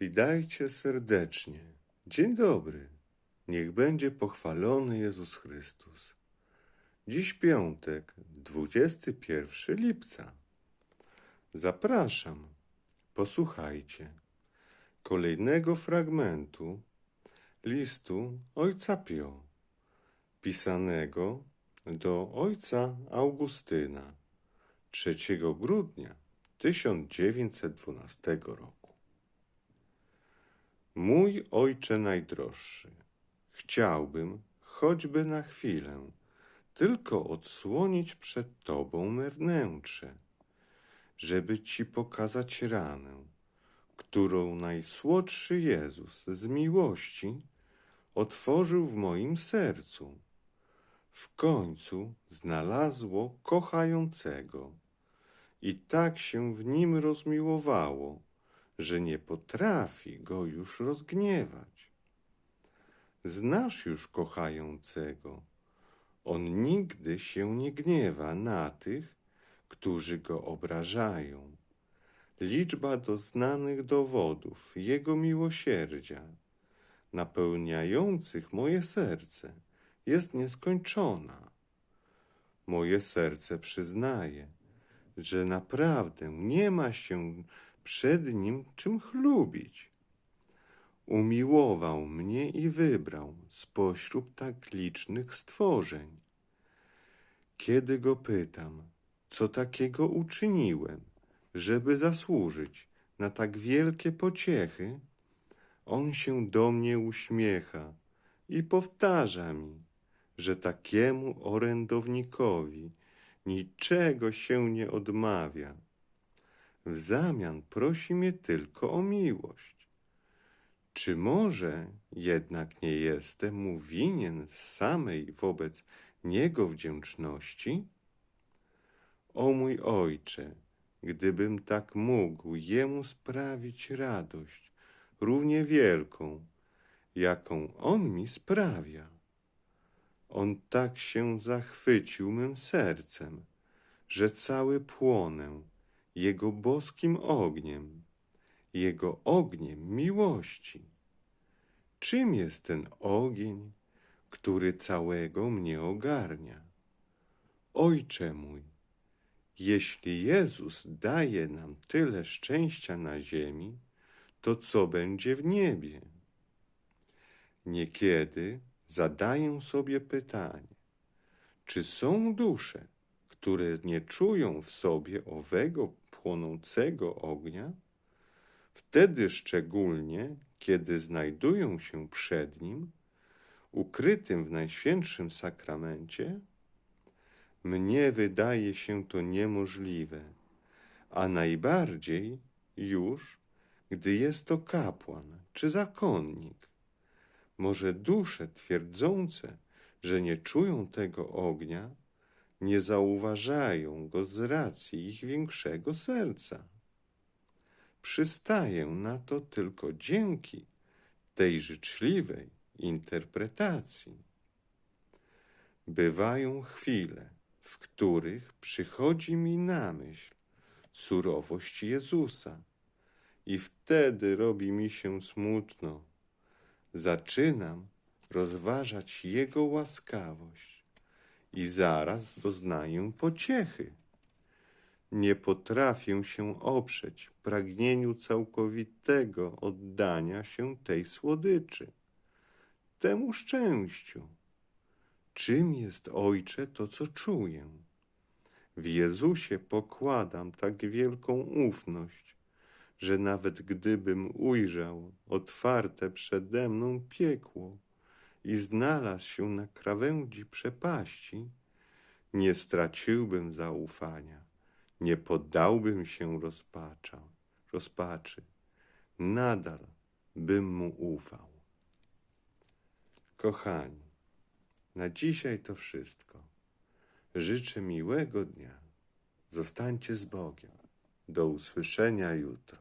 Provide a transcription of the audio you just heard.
Witajcie serdecznie. Dzień dobry. Niech będzie pochwalony Jezus Chrystus. Dziś piątek, 21 lipca. Zapraszam. Posłuchajcie kolejnego fragmentu listu Ojca Pio, pisanego do Ojca Augustyna 3 grudnia 1912 roku. Mój Ojcze najdroższy, chciałbym, choćby na chwilę, tylko odsłonić przed Tobą me wnętrze, żeby Ci pokazać ranę, którą najsłodszy Jezus z miłości otworzył w moim sercu. W końcu znalazło kochającego i tak się w nim rozmiłowało, że nie potrafi go już rozgniewać. Znasz już kochającego. On nigdy się nie gniewa na tych, którzy go obrażają. Liczba doznanych dowodów Jego miłosierdzia, napełniających moje serce, jest nieskończona. Moje serce przyznaje, że naprawdę nie ma się przed Nim czym chlubić. Umiłował mnie i wybrał spośród tak licznych stworzeń. Kiedy Go pytam, co takiego uczyniłem, żeby zasłużyć na tak wielkie pociechy, On się do mnie uśmiecha i powtarza mi, że takiemu orędownikowi niczego się nie odmawia. W zamian prosi mnie tylko o miłość. Czy może jednak nie jestem mu winien samej wobec niego wdzięczności? O mój ojcze, gdybym tak mógł jemu sprawić radość, równie wielką, jaką on mi sprawia. On tak się zachwycił mym sercem, że cały płonę jego boskim ogniem, jego ogniem miłości. Czym jest ten ogień, który całego mnie ogarnia? Ojcze mój, jeśli Jezus daje nam tyle szczęścia na ziemi, to co będzie w niebie? Niekiedy zadaję sobie pytanie, czy są dusze, które nie czują w sobie owego płonącego ognia? Wtedy szczególnie, kiedy znajdują się przed nim, ukrytym w najświętszym sakramencie, mnie wydaje się to niemożliwe, a najbardziej już, gdy jest to kapłan czy zakonnik. Może dusze twierdzące, że nie czują tego ognia, nie zauważają go z racji ich większego serca. Przystaję na to tylko dzięki tej życzliwej interpretacji. Bywają chwile, w których przychodzi mi na myśl surowość Jezusa i wtedy robi mi się smutno. Zaczynam rozważać Jego łaskawość i zaraz doznaję pociechy. Nie potrafię się oprzeć pragnieniu całkowitego oddania się tej słodyczy, temu szczęściu. Czym jest, Ojcze, to, co czuję? W Jezusie pokładam tak wielką ufność, że nawet gdybym ujrzał otwarte przede mną piekło i znalazł się na krawędzi przepaści, nie straciłbym zaufania, nie poddałbym się rozpacza, rozpaczy, nadal bym mu ufał. Kochani, na dzisiaj to wszystko. Życzę miłego dnia. Zostańcie z Bogiem. Do usłyszenia jutro.